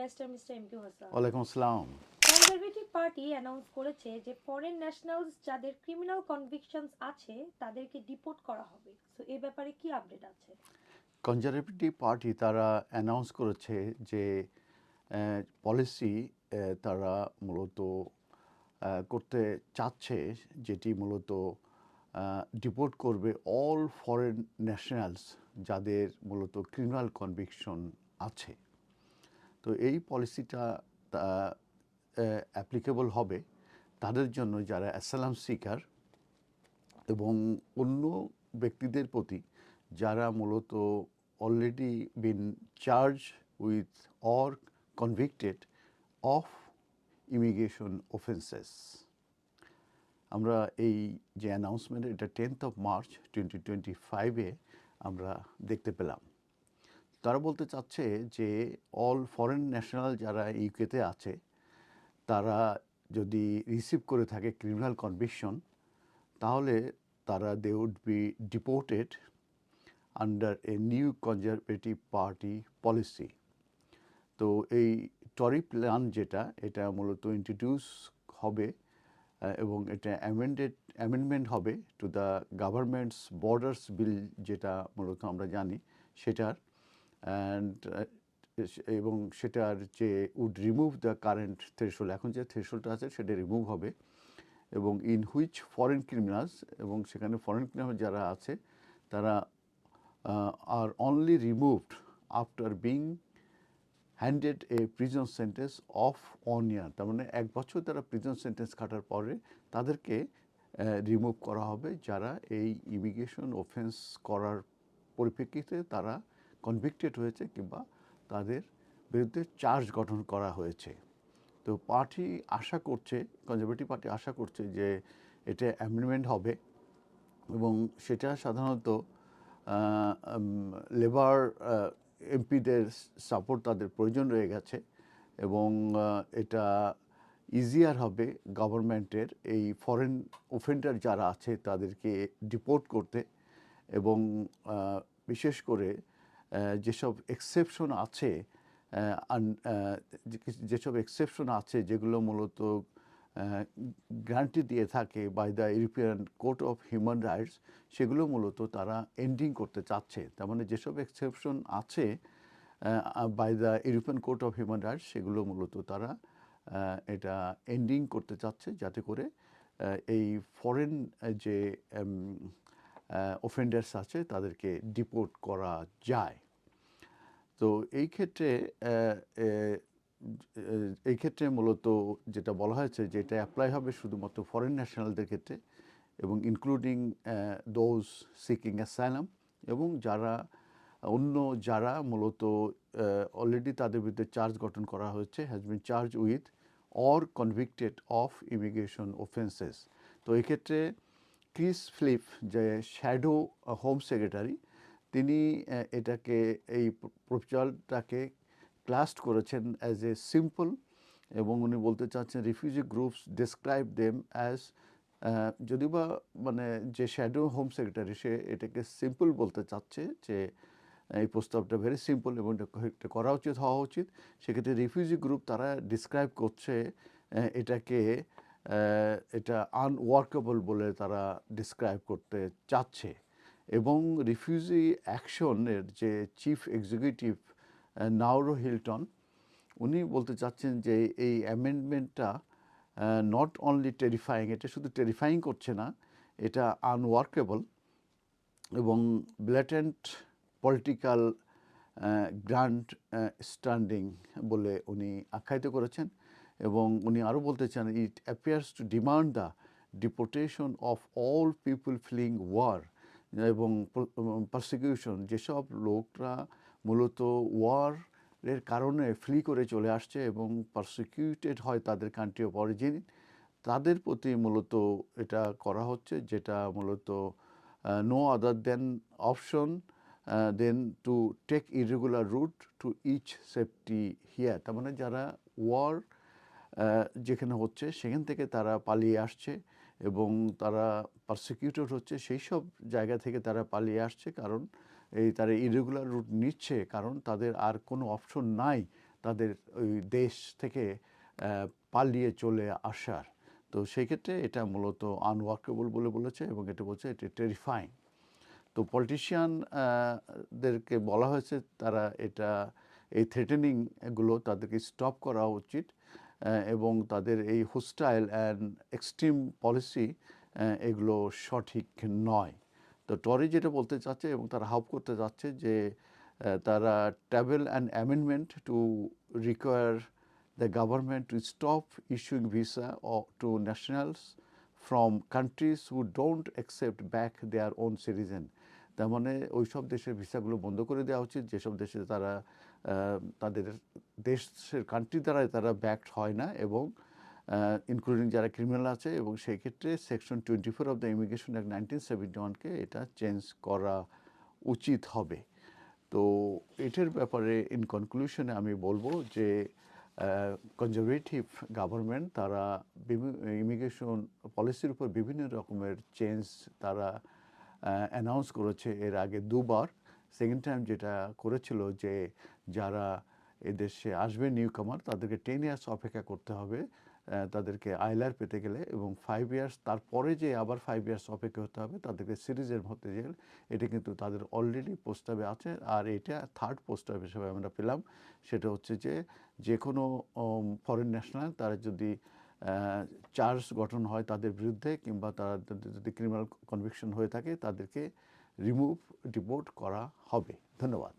Barrister mister M Q Hasan ওয়ালাইকুম আসসালাম। Conservative party announce করেছে যে ফরেন ন্যাশনালস যাদের ক্রিমিনাল কনভিকশনস আছে তাদেরকে ডিপোর্ট করা হবে। সো এই ব্যাপারে কি আপডেট আছে? কনজারভেটিভ পার্টি তারা অ্যানাউন্স করেছে যে পলিসি তারা মূলত করতে চাচ্ছে যেটি মূলত ডিপোর্ট করবে অল ফরেন ন্যাশনালস যাদের মূলত ক্রিমিনাল কনভিকশন আছে। তো এই পলিসিটা অ্যাপ্লিকেবল হবে তাদের জন্য যারা অ্যাসালাম সিকার এবং অন্য ব্যক্তিদের প্রতি যারা মূলত already been charge with or convicted of immigration offences আমরা এই যে অ্যানাউন্সমেন্ট এটা tenth of March twenty twenty ফাইভে আমরা দেখতে পেলাম। তারা বলতে চাচ্ছে যে অল ফরেন ন্যাশনাল যারা ইউকেতে আছে, তারা যদি রিসিভ করে থাকে ক্রিমিনাল কনভিকশন তাহলে তারা they would be deported under a new Conservative party policy তো এই টরি প্ল্যান যেটা, এটা মূলত ইন্ট্রোডিউস হবে এবং এটা অ্যামেন্ডেড অ্যামেন্ডমেন্ট হবে to the government's borders bill যেটা মূলত আমরা জানি, সেটার অ্যান্ড এবং সেটার যে would remove the current threshold এখন যে থ্রেশোলটা আছে সেটা রিমুভ হবে। এবং ইন হুইচ ফরেন ক্রিমিনালস এবং সেখানে ফরেন ক্রিমিনাল যারা আছে, তারা are only removed after being handed a prison sentence of one year তার মানে এক বছর তারা প্রিজন সেন্টেন্স কাটার পরে তাদেরকে রিমুভ করা হবে। যারা এই ইমিগ্রেশন অফেন্স করার পরিপ্রেক্ষিতে তারা কনভিক্টেড হয়েছে কিংবা তাদের বিরুদ্ধে চার্জ গঠন করা হয়েছে। তো পার্টি আশা করছে কনজারভেটিভ পার্টি আশা করছে যে এটা অ্যামেন্ডমেন্ট হবে এবং সেটা সাধারণত লেবার এমপিদের সাপোর্ট তাদের প্রয়োজন রয়ে গেছে এবং এটা ইজিয়ার হবে গভর্নমেন্টের এই ফরেন ওফেন্ডার যারা আছে তাদেরকে ডিপোর্ট করতে এবং বিশেষ করে যেসব এক্সেপশন আছে যেসব এক্সেপশন আছে, যেগুলো মূলত গ্যারান্টি দিয়ে থাকে by the European Court of Human Rights সেগুলো মূলত তারা এন্ডিং করতে চাচ্ছে। তার মানে যেসব এক্সেপশন আছে by the European Court of Human Rights সেগুলো মূলত তারা এটা এন্ডিং করতে চাচ্ছে যাতে করে এই ফরেন যে অফেন্ডার্স আছে, তাদেরকে ডিপোর্ট করা যায়। তো এই ক্ষেত্রে এই ক্ষেত্রে মূলত যেটা বলা হয়েছে যে এটা অ্যাপ্লাই হবে শুধুমাত্র ফরেন ন্যাশনালদের ক্ষেত্রে এবং ইনক্লুডিং দোজ সিকিং অ্যাসাইলাম এবং যারা, অন্য যারা মূলত অলরেডি তাদের বিরুদ্ধে চার্জ গঠন করা হয়েছে has been charge with or convicted of immigration offences তো এক্ষেত্রে ক্রিস ফ্লিপ, যে শ্যাডো হোম সেক্রেটারি, তিনি এটাকে, এই প্রপোজালটাকে ক্লাস্ট করেছেন অ্যাজ এ সিম্পল এবং উনি বলতে চাচ্ছেন refugee groups describe them as যদিও বা মানে যে শ্যাডো হোম সেক্রেটারি, সে এটাকে সিম্পল বলতে চাচ্ছে যে, এই প্রস্তাবটা ভেরি সিম্পল এবং এটা করা উচিত, হওয়া উচিত। সেক্ষেত্রে রিফিউজি গ্রুপ তারা ডিসক্রাইব করছে এটাকে এটা আনওয়ার্কেবল বলে তারা ডিসক্রাইব করতে চাচ্ছে এবং রিফিউজি অ্যাকশনের যে চিফ এক্সিকিউটিভ নাওরো হিলটন, উনি বলতে চাচ্ছেন যে এই অ্যামেন্ডমেন্টটা নট অনলি টেরিফাইং এটা শুধু টেরিফাইং করছে না, এটা আনওয়ার্কেবল এবং ব্ল্যাটেন্ট পলিটিক্যাল গ্র্যান্ড স্ট্যান্ডিং বলে উনি আখ্যায়িত করেছেন। এবং উনি আরও বলতে চান it appears to demand the deportation of all people fleeing war এবং পারসিকিউশন যেসব লোকরা মূলত ওয়ার এর কারণে ফ্লি করে চলে আসছে এবং পারসিকিউটেড হয় তাদের কান্ট্রি অফ অরিজিন তাদের প্রতি মূলত এটা করা হচ্ছে যেটা মূলত no other than option than to take irregular route to reach safety here তার মানে যারা ওয়ার যেখানে হচ্ছে সেখান থেকে তারা পালিয়ে আসছে এবং তারা পারসিকিউটেড হচ্ছে, সেই সব জায়গা থেকে তারা পালিয়ে আসছে কারণ এই তারা ইরেগুলার রুট নিচ্ছে কারণ তাদের আর কোনো অপশন নাই তাদের ওই দেশ থেকে পালিয়ে চলে আসার। তো সেই ক্ষেত্রে এটা মূলত আনওয়ার্কেবল বলে বলেছে এবং এটা বলছে এটা টেরিফাইং তো পলিটিশিয়ান দেরকে বলা হয়েছে তারা এটা, এই থ্রেটেনিংগুলো তাদেরকে স্টপ করা উচিত। এবং তাদের এই হোস্টাইল অ্যান্ড এক্সট্রিম পলিসি এগুলো সঠিক নয়। তো টরি যেটা বলতে চাচ্ছে এবং তারা হাউপ করতে চাচ্ছে যে তারা travel and amendment to require the government to stop issuing visa to nationals from countries who don't accept back their own citizen তার মানে ওই সব দেশের ভিসাগুলো বন্ধ করে দেওয়া উচিত। যেসব দেশে তারা তাদের দেশের কান্ট্রি দ্বারাই তারা ব্যাকড হয় না এবং ইনক্লুডিং যারা ক্রিমিনাল আছে এবং সেই ক্ষেত্রে section twenty four of the immigration act nineteen seventy ওয়ানকে এটা চেঞ্জ করা উচিত হবে। তো এটার ব্যাপারে ইন কনক্লুশনে আমি বলব যে কনজারভেটিভ গভর্নমেন্ট তারা ইমিগ্রেশন পলিসির উপর বিভিন্ন রকমের চেঞ্জ তারা অ্যানাউন্স করেছে এর আগে দুবার। সেকেন্ড টাইম যেটা করেছিল যে যারা এদেশে আসবে নিউ কামার তাদেরকে টেন ইয়ার্স অপেক্ষা করতে হবে। তাদেরকে আইলার পেতে গেলে এবং ফাইভ ইয়ার্স তারপরে যে আবার ফাইভ ইয়ার্স অপেক্ষা হতে হবে, তাদেরকে সিরিজের মধ্যে গেলে এটা কিন্তু তাদের অলরেডি প্রস্তাবে আছে। আর এটা থার্ড প্রস্তাব হিসেবে আমরা পেলাম। সেটা হচ্ছে যে যে কোনো ফরেন ন্যাশনাল তারা যদি চার্জ গঠন হয় তাদের বিরুদ্ধে কিংবা তারা যদি ক্রিমিনাল কনভিকশন হয়ে থাকে তাদেরকে রিমুভ ডিপোর্ট করা হবে। ধন্যবাদ।